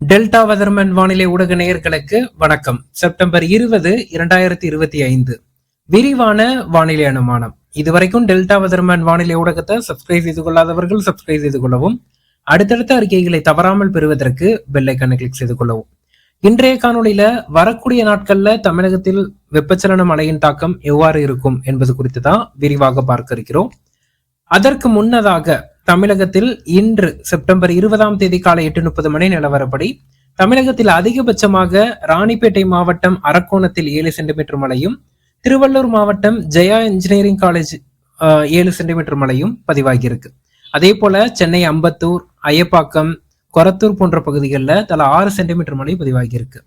Delta weatherman வானிலை ஊடக நேயர்களுக்கு வணக்கம். செப்டம்பர் இருபது இரண்டாயிரத்தி இருபத்தி ஐந்து. விரிவான வானிலை அனுமானம். இதுவரைக்கும் டெல்டா வதர்மன் வானிலை ஊடகத்தை சப்ஸ்கிரைப் செய்து கொள்ளாதவர்கள் சப்ஸ்கிரைப் செய்து கொள்ளவும் அடுத்தடுத்த அறிக்கைகளை தவறாமல் பெறுவதற்கு பெல்லைக்கான கிளிக் செய்து கொள்ளவும். இன்றைய காணொலியில வரக்கூடிய நாட்கள்ல தமிழகத்தில் வெப்பச்சலன மழையின் தாக்கம் எவ்வாறு இருக்கும் என்பது குறித்து தான் விரிவாக பார்க்க இருக்கிறோம். அதற்கு முன்னதாக தமிழகத்தில் இன்று செப்டம்பர் இருபதாம் தேதி காலை எட்டு முப்பது மணி நிலவரப்படி தமிழகத்தில் அதிகபட்சமாக ராணிப்பேட்டை மாவட்டம் அரக்கோணத்தில் ஏழு சென்டிமீட்டர் மழையும் திருவள்ளூர் மாவட்டம் ஜெயா இன்ஜினியரிங் காலேஜ் ஏழு சென்டிமீட்டர் மழையும் பதிவாகியிருக்கு. அதே போல சென்னை அம்பத்தூர் அய்யப்பாக்கம் கொரத்தூர் போன்ற பகுதிகளில் தலா ஆறு சென்டிமீட்டர் மழை பதிவாகியிருக்கு.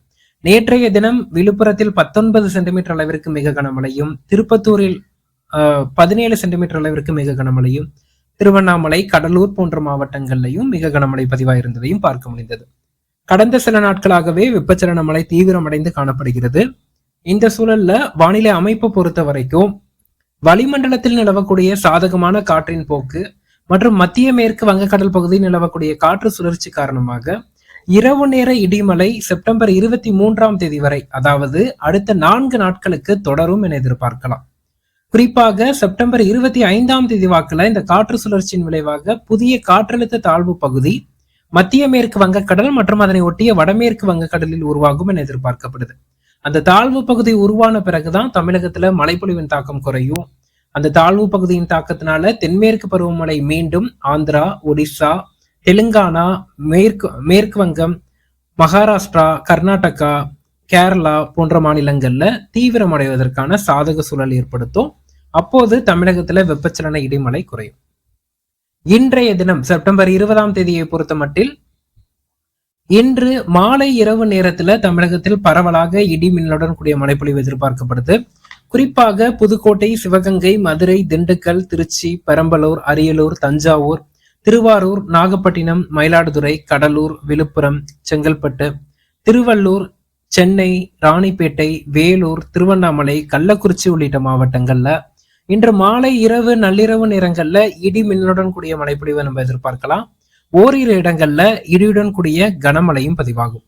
நேற்றைய தினம் விழுப்புரத்தில் பத்தொன்பது சென்டிமீட்டர் அளவிற்கு மிக கனமழையும் திருப்பத்தூரில் பதினேழு சென்டிமீட்டர் அளவிற்கு மிக கனமழையும் திருவண்ணாமலை கடலூர் போன்ற மாவட்டங்கள்லையும் மிக கனமழை பதிவாயிருந்ததையும் பார்க்க முடிந்தது. கடந்த சில நாட்களாகவே வெப்பச்சலன மழை தீவிரமடைந்து காணப்படுகிறது. இந்த சூழல்ல வானிலை அமைப்பு பொறுத்த வரைக்கும் வளிமண்டலத்தில் நிலவக்கூடிய சாதகமான காற்றின் போக்கு மற்றும் மத்திய மேற்கு வங்கக்கடல் பகுதியில் நிலவக்கூடிய காற்று சுழற்சி காரணமாக இரவு நேர இடிமலை செப்டம்பர் இருபத்தி மூன்றாம் தேதி வரை அதாவது அடுத்த நான்கு நாட்களுக்கு தொடரும் என எதிர்பார்க்கலாம். குறிப்பாக செப்டம்பர் இருபத்தி ஐந்தாம் தேதி வாக்குல இந்த காற்று சுழற்சியின் விளைவாக புதிய காற்றழுத்த தாழ்வு பகுதி மத்திய மேற்கு வங்கக்கடல் மற்றும் அதனை ஒட்டிய வடமேற்கு வங்கக்கடலில் உருவாகும் என எதிர்பார்க்கப்படுது. அந்த தாழ்வு பகுதி உருவான பிறகுதான் தமிழகத்துல மழைப்பொழிவின் தாக்கம் குறையும். அந்த தாழ்வு பகுதியின் தாக்கத்தினால தென்மேற்கு பருவமழை மீண்டும் ஆந்திரா ஒடிசா தெலுங்கானா மேற்கு மேற்கு வங்கம் மகாராஷ்டிரா கர்நாடகா கேரளா போன்ற மாநிலங்கள்ல தீவிரமடைவதற்கான சாதக சூழல் ஏற்படுத்தும். அப்போது தமிழகத்துல வெப்பச்சலன இடிமலை குறையும். இன்றைய தினம் செப்டம்பர் இருபதாம் தேதியை பொறுத்த மட்டில் இன்று மாலை இரவு நேரத்துல தமிழகத்தில் பரவலாக இடி மின்னலுடன் கூடிய மழைப்பொழிவு எதிர்பார்க்கப்படுது. குறிப்பாக புதுக்கோட்டை சிவகங்கை மதுரை திண்டுக்கல் திருச்சி பெரம்பலூர் அரியலூர் தஞ்சாவூர் திருவாரூர் நாகப்பட்டினம் மயிலாடுதுறை கடலூர் விழுப்புரம் செங்கல்பட்டு திருவள்ளூர் சென்னை ராணிப்பேட்டை வேலூர் திருவண்ணாமலை கள்ளக்குறிச்சி உள்ளிட்ட மாவட்டங்கள்ல இன்று மாலை இரவு நள்ளிரவு நேரங்கள்ல இடி மின்னலுடன் கூடிய மழைப்பொழிவை நம்ம எதிர்பார்க்கலாம். ஓரிரு இடங்கள்ல இடியுடன் கூடிய கனமழையும் பதிவாகும்.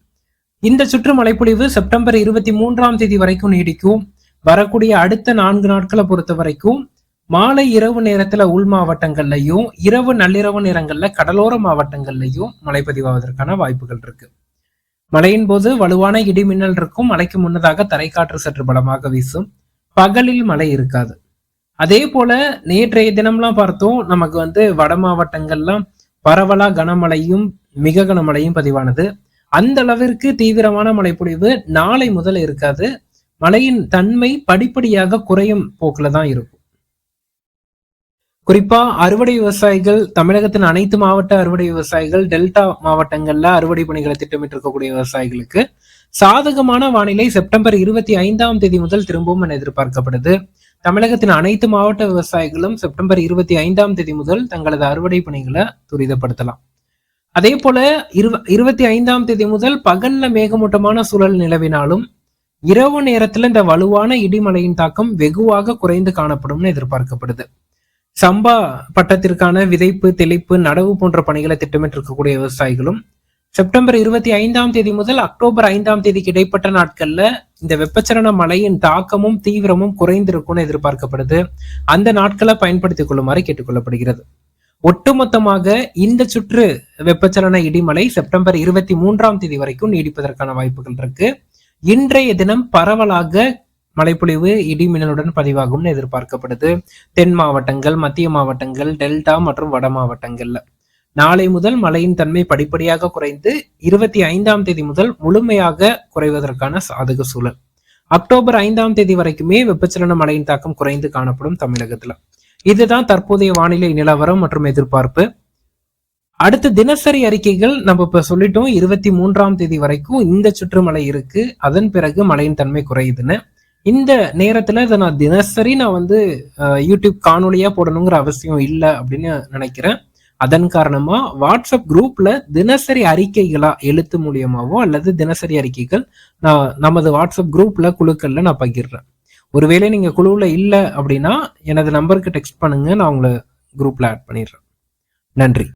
இந்த சுற்று மழைப்பொழிவு செப்டம்பர் இருபத்தி மூன்றாம் தேதி வரைக்கும் நீடிக்கும். வரக்கூடிய அடுத்த நான்கு நாட்களை பொறுத்த வரைக்கும் மாலை இரவு நேரத்துல உள் மாவட்டங்கள்லயும் இரவு நள்ளிரவு நேரங்கள்ல கடலோர மாவட்டங்கள்லயும் மழை பதிவாவதற்கான வாய்ப்புகள் இருக்கு. மழையின் போது வலுவான இடி மின்னல் இருக்கும். மழைக்கு முன்னதாக தரைக்காற்று சற்று பலமாக வீசும். பகலில் மழை இருக்காது. அதே போல நேற்றைய தினம்லாம் பார்த்தோம் நமக்கு வந்து வட மாவட்டங்கள்லாம் பரவலா கனமழையும் மிக கனமழையும் பதிவானது. அந்த அளவிற்கு தீவிரமான மழைப்பொழிவு நாளை முதல் இருக்காது. மழையின் தன்மை படிப்படியாக குறையும் போக்குல தான் இருக்கும். குறிப்பா அறுவடை விவசாயிகள் தமிழகத்தின் அனைத்து மாவட்ட அறுவடை விவசாயிகள் டெல்டா மாவட்டங்கள்ல அறுவடை பணிகளை திட்டமிட்டு இருக்கக்கூடிய விவசாயிகளுக்கு சாதகமான வானிலை செப்டம்பர் இருபத்தி ஐந்தாம் தேதி முதல் திரும்பவும் என எதிர்பார்க்கப்படுது. தமிழகத்தின் அனைத்து மாவட்ட விவசாயிகளும் செப்டம்பர் இருபத்தி ஐந்தாம் தேதி முதல் தங்களது அறுவடை பணிகளை துரிதப்படுத்தலாம். அதே போல இருவ இருபத்தி ஐந்தாம் தேதி முதல் பகல்ல மேகமூட்டமான சூழல் நிலவினாலும் இரவு நேரத்துல இந்த வலுவான இடிமலையின் தாக்கம் வெகுவாக குறைந்து காணப்படும்னு எதிர்பார்க்கப்படுது. சம்பா பட்டத்திற்கான விதைப்பு தெளிப்பு நடவு போன்ற பணிகளை திட்டமிட்டிருக்கக்கூடிய விவசாயிகளும் செப்டம்பர் இருபத்தி ஐந்தாம் தேதி முதல் அக்டோபர் ஐந்தாம் தேதிக்கு இடைப்பட்ட நாட்கள்ல இந்த வெப்பச்சலன மழையின் தாக்கமும் தீவிரமும் குறைந்திருக்கும்னு எதிர்பார்க்கப்படுது. அந்த நாட்களை பயன்படுத்திக் கொள்ளுமாறு கேட்டுக்கொள்ளப்படுகிறது. ஒட்டுமொத்தமாக இந்த சுற்று வெப்பச்சலன இடிமலை செப்டம்பர் இருபத்தி மூன்றாம் தேதி வரைக்கும் நீடிப்பதற்கான வாய்ப்புகள் இருக்கு. இன்றைய தினம் பரவலாக மழைப்பொழிவு இடிமின்னலுடன் பதிவாகும்னு எதிர்பார்க்கப்படுது. தென் மாவட்டங்கள் மத்திய மாவட்டங்கள் டெல்டா மற்றும் வட மாவட்டங்கள்ல. நாளை முதல் மழையின் தன்மை படிப்படியாக குறைந்து இருபத்தி ஐந்தாம் தேதி முதல் முழுமையாக குறைவதற்கான சாதக சூழல். அக்டோபர் ஐந்தாம் தேதி வரைக்குமே வெப்பச்சலன மழையின் தாக்கம் குறைந்து காணப்படும் தமிழகத்துல. இதுதான் தற்போதைய வானிலை நிலவரம் மற்றும் எதிர்பார்ப்பு. அடுத்த தினசரி அறிக்கைகள் நம்ம இப்ப சொல்லிட்டோம். இருபத்தி மூன்றாம் தேதி வரைக்கும் இந்த சுற்றுமலை இருக்கு. அதன் பிறகு மழையின் தன்மை குறையுதுன்னு. இந்த நேரத்துல இதை நான் தினசரி நான் வந்து யூடியூப் காணொலியா போடணுங்கிற அவசியம் இல்லை அப்படின்னு நினைக்கிறேன். அதன் காரணமா வாட்ஸ்அப் குரூப்ல தினசரி அறிக்கைகளா எழுத்து மூலியமாவோ அல்லது தினசரி அறிக்கைகள் நான் நமது வாட்ஸ்அப் குரூப்ல குழுக்கள்ல நான் பகிர்றேன். ஒருவேளை நீங்க குழுவுல இல்லை அப்படின்னா எனது நம்பருக்கு டெக்ஸ்ட் பண்ணுங்க நான் உங்களை குரூப்ல ஆட் பண்ணிடுறேன். நன்றி.